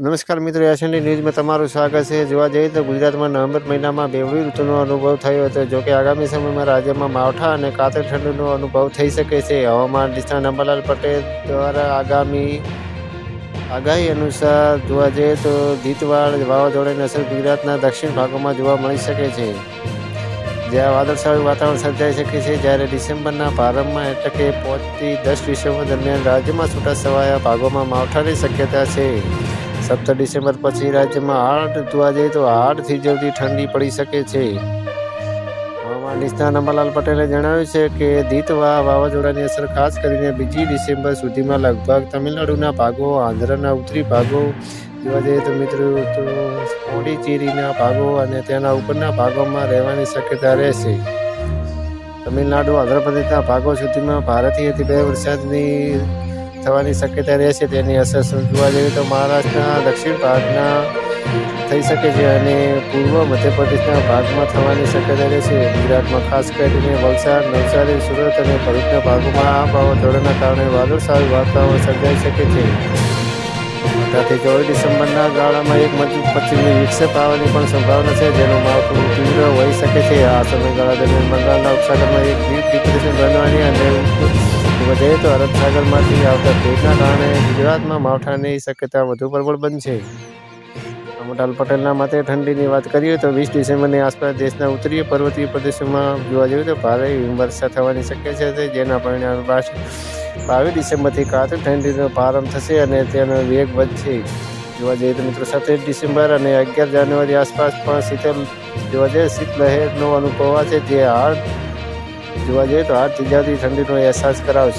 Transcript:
નમસ્કાર મિત્રો એશિયન ન્યૂઝમાં તમારું સ્વાગત છે. જોવા જઈએ તો ગુજરાતમાં નવેમ્બર મહિનામાં બેવડી ઋતુનો અનુભવ થયો હતો. જો કે આગામી સમયમાં રાજ્યમાં માવઠા અને કાતર ઠંડીનો અનુભવ થઈ શકે છે. હવામાન નિષ્ણાત અંબાલાલ પટેલ દ્વારા આગામી આગાહી અનુસાર જોવા જઈએ તો ધીતવાડ વાવાઝોડાની અસર ગુજરાતના દક્ષિણ ભાગોમાં જોવા મળી શકે છે. જ્યાં વાદળછાયું વાતાવરણ સર્જાઈ શકે છે. જ્યારે ડિસેમ્બરના પ્રારંભમાં એટલે કે પાંચથી દસ ડિસેમ્બર દરમિયાન રાજ્યમાં છૂટાછવાયા ભાગોમાં માવઠાની શક્યતા છે. સત્તર ડિસેમ્બર પછી રાજ્યમાં હાડ જોવા જઈએ તો આઠથી જલ્દી ઠંડી પડી શકે છે. હવામાન નિષ્ણાત અંબાલાલ પટેલે જણાવ્યું છે કે દીતવા વાવાઝોડાની અસર ખાસ કરીને બીજી ડિસેમ્બર સુધીમાં લગભગ તમિલનાડુના ભાગો, આંધ્રના ઉત્તરી ભાગો જોવા જઈએ તો મિત્રો તો પોંડિચેરીના ભાગો અને તેના ઉપરના ભાગોમાં રહેવાની શક્યતા રહેશે. તમિલનાડુ, આંધ્રપ્રદેશના ભાગો સુધીમાં ભારેથી બે વરસાદની થવાની શક્યતા રહેશે તેની અસર જોવા જઈએ તો મહારાષ્ટ્રના દક્ષિણ ભાગના થઈ શકે છે અને પૂર્વ મધ્યપ્રદેશના ભાગમાં થવાની શક્યતા રહેશે ગુજરાતમાં ખાસ કરીને વલસાડ, નવસારી, સુરત અને ભરૂચના ભાગોમાં આ વાવાઝોડાના કારણે વાદળછાયું વાતાવરણ સર્જાઈ શકે છે. અઢારથી ચોવીસ ડિસેમ્બરના ગાળામાં એક મજબૂત પશ્ચિમી વિક્ષેપ આવવાની પણ સંભાવના છે, જેનું માળખું તીવ્ર હોઈ શકે છે. આ સમયગાળા દરમિયાન બંગાળના ઉપસાગરમાં એક ડીપ ડિપ્રેશન બનવાની વધે તો અરબ સાગરમાંથી આવતા ભેજના કારણે ગુજરાતમાં માવઠાની શક્યતા વધુ પ્રબળ બનશે અમોટાલ પટેલના મતે ઠંડીની વાત કરીએ તો વીસ ડિસેમ્બરની આસપાસ દેશના ઉત્તરીય પર્વતીય પ્રદેશોમાં જોવા જઈએ તો ભારે હિમવર્ષા થવાની શક્યતા છે, જેના પરિણામે બાવીસ ડિસેમ્બરથી કાતર ઠંડીનો પ્રારંભ થશે અને તેનો વેગ વધશે. જોવા જઈએ તો મિત્રો સત્યાવીસ ડિસેમ્બર અને અગિયાર જાન્યુઆરી આસપાસ પણ શીતલ જોવા જઈએ, શીતલહેરનો અનુભવ છે, જે હાર્ડ જોવા જઈએ તો હાર્ડ થીજાવતી ઠંડીનો અહેસાસ કરાવશે.